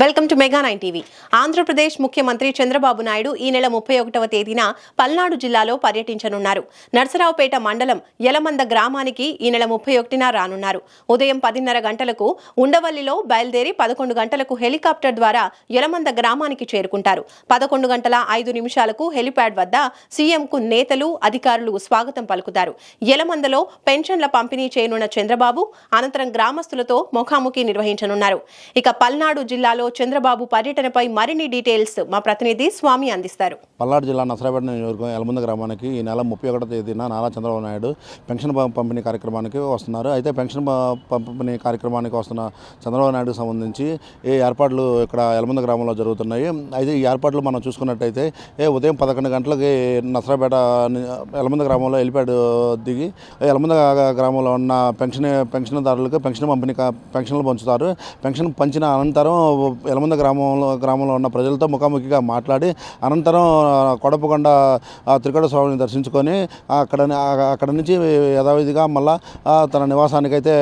Welcome to Mega nine TV. Andhra Pradesh ముఖ్యమంత్రి చంద్రబాబు నాయుడు ఈ నెల ముప్పై ఒకటవ తేదీన పల్నాడు జిల్లాలో పర్యటించనున్నారు. నర్సరావుపేట మండలం యలమంద గ్రామానికి ఈ నెల ముప్పై ఒకటిన రానున్నారు. ఉదయం పదిన్నర గంటలకు ఉండవల్లిలో బయలుదేరి పదకొండు గంటలకు హెలికాప్టర్ ద్వారా యలమంద గ్రామానికి చేరుకుంటారు. పదకొండు గంటల ఐదు నిమిషాలకు హెలిప్యాడ్ వద్ద సీఎంకు నేతలు అధికారులు స్వాగతం పలుకుతారు. యలమందలో పెన్షన్ల పంపిణీ చేయనున్న చంద్రబాబు అనంతరం గ్రామస్తులతో ముఖాముఖి నిర్వహించనున్నారు. ఇక పల్నాడు జిల్లాలో చంద్రబాబు పర్యటనపై మరిన్ని డీటెయిల్స్ మా ప్రతినిధి స్వామి అందిస్తారు. పల్నాడు జిల్లా నసరాపేట నియోజకవర్గం ఎలముంద గ్రామానికి ఈ నెల ముప్పై ఒకటో తేదీన నారా చంద్రబాబు నాయుడు పెన్షన్ పంపిణీ కార్యక్రమానికి వస్తున్నారు. అయితే పెన్షన్ పంపిణీ కార్యక్రమానికి వస్తున్న చంద్రబాబు నాయుడుకు సంబంధించి ఈ ఏర్పాట్లు ఇక్కడ ఎలమంద గ్రామంలో జరుగుతున్నాయి? అయితే ఈ ఏర్పాట్లు మనం చూసుకున్నట్టయితే ఏ ఉదయం పదకొండు గంటలకి నసరాపేట ఎలముంద ఎలమంద గ్రామంలో హెలిప్యాడ్ దిగి ఎలమంద గ్రామంలో ఉన్న పెన్షన్ పెన్షన్దారులకు పెన్షన్ పంపిణీ పెన్షన్లు పంచుతారు. పెన్షన్ పంచిన అనంతరం ఎలమంద గ్రామంలో గ్రామంలో ఉన్న ప్రజలతో ముఖాముఖిగా మాట్లాడి అనంతరం కొడపకొండ ఆ, త్రికట స్వామిని దర్శించుకొని అక్కడ అక్కడ నుంచి యథావిధిగా మళ్ళా తన నివాసానికైతే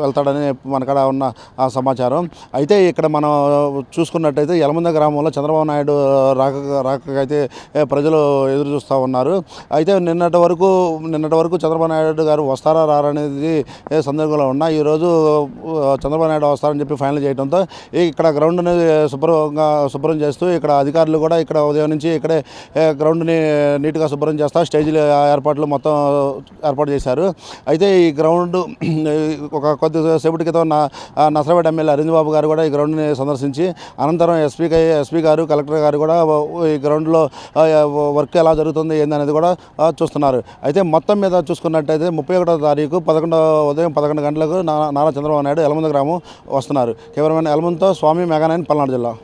వెళ్తాడని మనకాడ ఉన్న ఆ సమాచారం. అయితే ఇక్కడ మనం చూసుకున్నట్టయితే యలమంద గ్రామంలో చంద్రబాబు నాయుడు రాక రాకైతే ప్రజలు ఎదురు చూస్తూ ఉన్నారు. అయితే నిన్నటి వరకు నిన్నటి వరకు చంద్రబాబు నాయుడు గారు వస్తారా రారా అనేది సందర్భంలో ఉన్నా ఈరోజు చంద్రబాబు నాయుడు వస్తారని చెప్పి ఫైనల్ చేయడంతో ఈ ఇక్కడ గ్రౌండ్ని శుభ్రంగా శుభ్రం చేస్తూ ఇక్కడ అధికారులు కూడా ఇక్కడ ఉదయం నుంచి ఇక్కడే గ్రౌండ్ని నీట్గా శుభ్రం చేస్తా స్టేజీల ఏర్పాట్లు మొత్తం ఏర్పాటు చేశారు. అయితే ఈ గ్రౌండ్ ఒక కొద్ది సేపటి క్రితం నా ఎమ్మెల్యే అరవింద్ బాబు గారు కూడా ఈ గ్రౌండ్ని సందర్శించి అనంతరం ఎస్పీ ఎస్పీ గారు కలెక్టర్ గారు కూడా ఈ గ్రౌండ్లో వర్క్ ఎలా జరుగుతుంది ఏందనేది కూడా చూస్తున్నారు. అయితే మొత్తం మీద చూసుకున్నట్టయితే ముప్పై ఒకటో తారీఖు పదకొండో ఉదయం పదకొండు గంటలకు నా- నారా చంద్రబాబు నాయుడు ఎలమంద గ్రామం వస్తున్నారు. కేవలమైన ఎలమంతో స్వామి మెగానైన్ పల్నాడు జిల్లా.